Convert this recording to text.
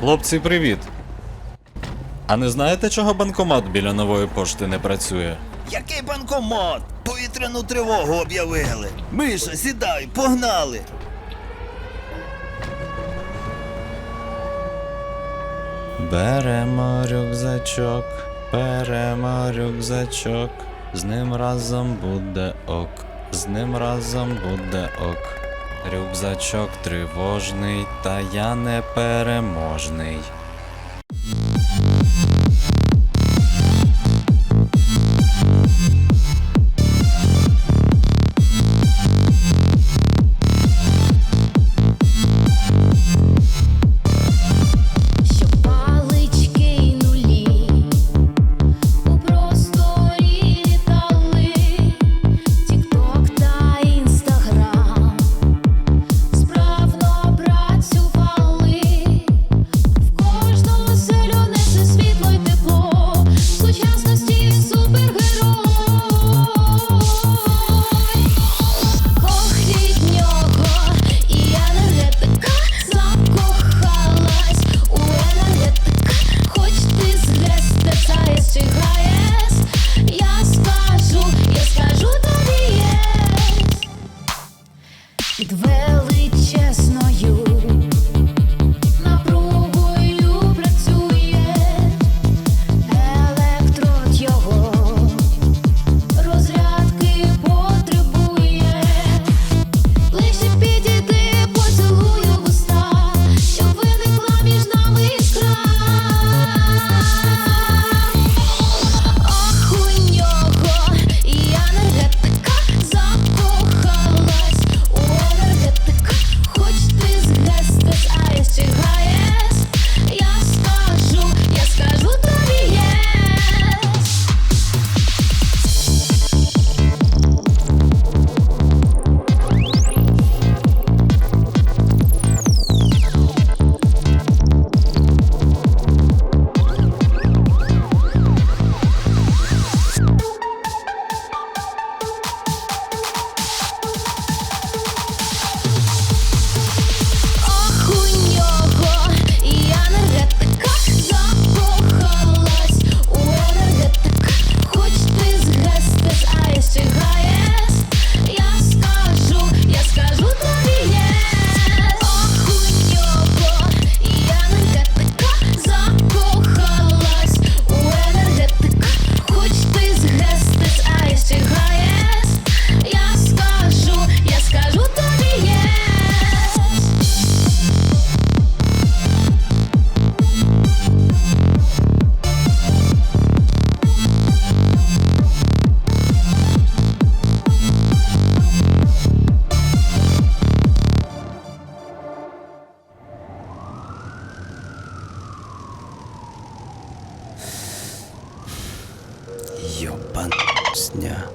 Хлопці, привіт. А не знаєте, чого банкомат біля нової пошти не працює? Який банкомат? Повітряну тривогу об'явили. Миша, сідай, погнали. Беремо рюкзачок, беремо рюкзачок, з ним разом буде ок, з ним разом буде ок. Рюкзачок тривожний, та я непереможний. Йобан сня.